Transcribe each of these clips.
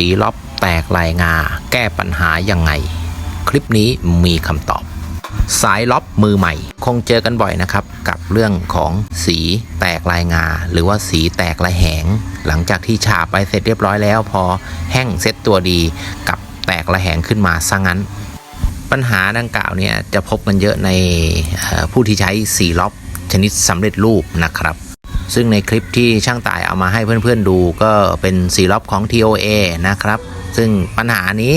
สีล็อบแตกลายงา แก้ปัญหายังไง คลิปนี้มีคำตอบ สายล็อบมือใหม่ คงเจอกันบ่อยนะครับ กับเรื่องของสีแตกลายงา หรือว่าสีแตกลายแหง หลังจากที่ฉาบไปเสร็จเรียบร้อยแล้ว พอแห้งเซ็ตตัวดีกับแตกละแหงขึ้นมาซะงั้น ปัญหาดังกล่าวเนี่ยจะพบกันเยอะในผู้ที่ใช้สีล็อบชนิดสำเร็จรูปนะครับ ซึ่งในคลิปที่ช่างต่ายเอามาให้เพื่อนๆดูก็เป็นสีล็อบของ TOA นะครับ ซึ่งปัญหานี้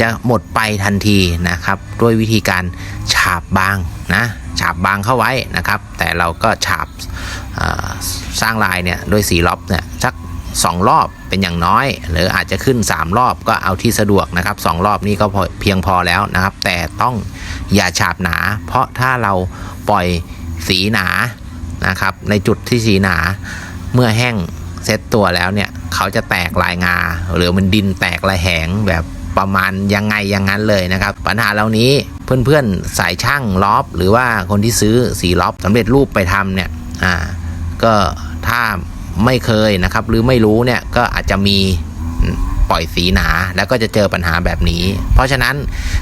จะหมดไปทันทีนะครับ ด้วยวิธีการฉาบบางนะฉาบบางเข้าไว้นะครับ แต่เราก็ฉาบสร้างลายเนี่ยด้วยสีล็อบเนี่ยสัก2 รอบเป็นอย่างน้อย หรืออาจจะขึ้น 3 รอบก็เอาที่สะดวกนะครับ 2 รอบนี้ก็เพียงพอแล้วนะครับ แต่ต้องอย่าฉาบหนา เพราะถ้าเราปล่อยสีหนา นะครับ ในจุดที่สีหนาเมื่อแห้งเซตตัวแล้วเนี่ยเขาจะแตกลายงา หรือมันดินแตกลายแหงแบบประมาณยังไงอย่างนั้นเลยนะครับ ปัญหาเหล่านี้เพื่อนๆสายช่างล็อบหรือว่าคนที่ซื้อสีล็อบสำเร็จรูปไปทำเนี่ยอ่าก็ถ้าไม่เคยนะครับ หรือไม่รู้เนี่ยก็อาจจะมีปล่อยสีหนาแล้วก็จะเจอปัญหาแบบนี้ เพราะฉะนั้น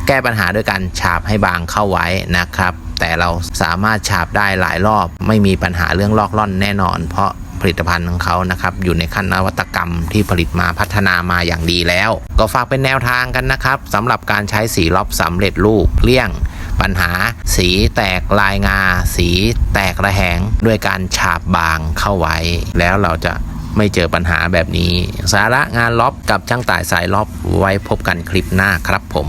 แก้ปัญหาด้วยการฉาบให้บางเข้าไว้นะครับ แต่เราสามารถฉาบได้หลายรอบ ไม่มีปัญหาเรื่องลอกล่อนแน่นอน เพราะผลิตภัณฑ์ของเขานะครับ อยู่ในขั้นนวัตกรรมที่ผลิตมาพัฒนามาอย่างดีแล้ว ก็ฝากเป็นแนวทางกันนะครับสำหรับการใช้สีล็อบสำเร็จรูปเลี่ยง ปัญหา สีแตกลายงา สีแตกระแหง ด้วยการฉาบบางเข้าไว้ แล้วเราจะไม่เจอปัญหาแบบนี้ สาระงานล็อบกับช่างต่ายสายล็อบไว้พบกันคลิปหน้าครับผม